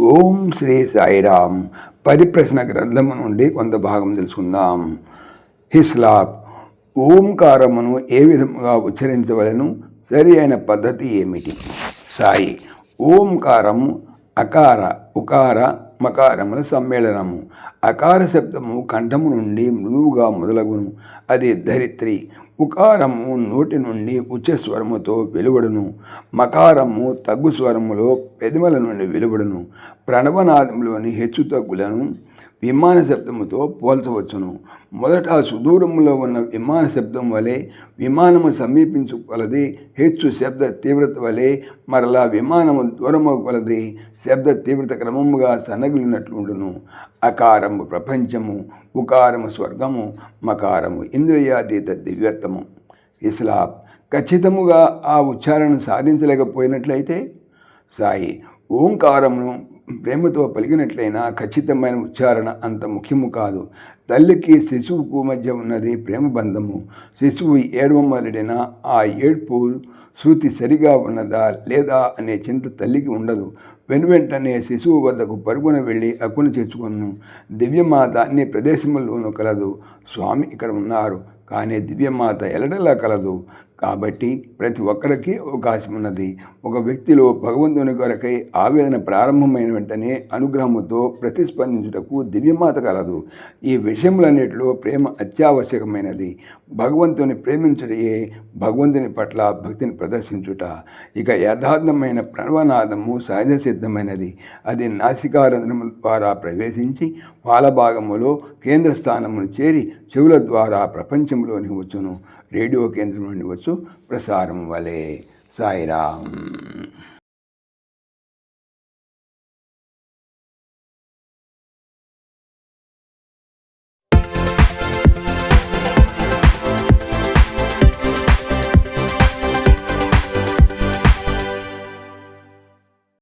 ఓం శ్రీ సాయిరామ్ పరిప్రశ్న గ్రంథము నుండి కొంత భాగం తెలుసుకుందాం. హిస్లాప్ ఓంకారమును ఏ విధముగా ఉచ్చరించవలను? సరి అయిన పద్ధతి ఏమిటి? సాయి ఓంకారము అకార ఉకార మకారముల సమ్మేళనము. అకార శబ్దము కంఠము నుండి మృదువుగా మొదలగును. అది ధరిత్రి. ఉకారము నోటి నుండి ఉచ్చస్వరముతో వెలువడును. మకారము తగ్గు స్వరములో పెదమల నుండి వెలువడును. ప్రణవనాదంలోని హెచ్చు తగ్గులను విమాన శబ్దముతో పోల్చవచ్చును. మొదట సుదూరములో ఉన్న విమాన శబ్దం వలె విమానము సమీపించు కొలది హెచ్చు శబ్ద తీవ్రత వలె మరలా విమానము దూరము కొలది శబ్ద తీవ్రత క్రమముగా సన్నగిలినట్లుండును అకారము ప్రపంచము ఉకారము స్వర్గము మకారము ఇంద్రియాతీత దివ్యత్వము. ఇస్లాం ఖచ్చితముగా ఆ ఉచ్చారణ సాధించలేకపోయినట్లయితే సాయి ఓంకారమును ప్రేమతో పలికినట్లయినా ఖచ్చితమైన ఉచ్చారణ అంత ముఖ్యము కాదు. తల్లికి శిశువుకు మధ్య ఉన్నది ప్రేమ బంధము. శిశువు ఏడవ ఆ ఏడ్పు శృతి సరిగా ఉన్నదా లేదా అనే చింత తల్లికి ఉండదు. వెను వెంటనే శిశువు వద్దకు పరుగున వెళ్ళి అక్కును చేర్చుకును. దివ్యమాత అన్ని ప్రదేశంలోనూ కలదు. స్వామి ఇక్కడ ఉన్నారు. కానీ దివ్యమాత ఎలడలా కలదు. కాబట్టి ప్రతి ఒక్కరికి అవకాశం ఉన్నది. ఒక వ్యక్తిలో భగవంతుని కొరకై ఆవేదన ప్రారంభమైన వెంటనే అనుగ్రహముతో ప్రతిస్పందించుటకు దివ్యమాత కలదు. ఈ విషయములన్నిటిలో ప్రేమ అత్యావశ్యకమైనది. భగవంతుని ప్రేమించడయే భగవంతుని పట్ల భక్తిని ప్రదర్శించుట. ఇక యథార్థమైన ప్రణవనాదము సహజ సిద్ధమైనది. అది నాసికారంధ్రముల ద్వారా ప్రవేశించి పాలభాగములో కేంద్ర స్థానమును చేరి చెవుల ద్వారా ప్రపంచంలోని వచ్చును. రేడియో కేంద్రం నుండి వచ్చు ప్రసారం వలె. సాయిరామ్.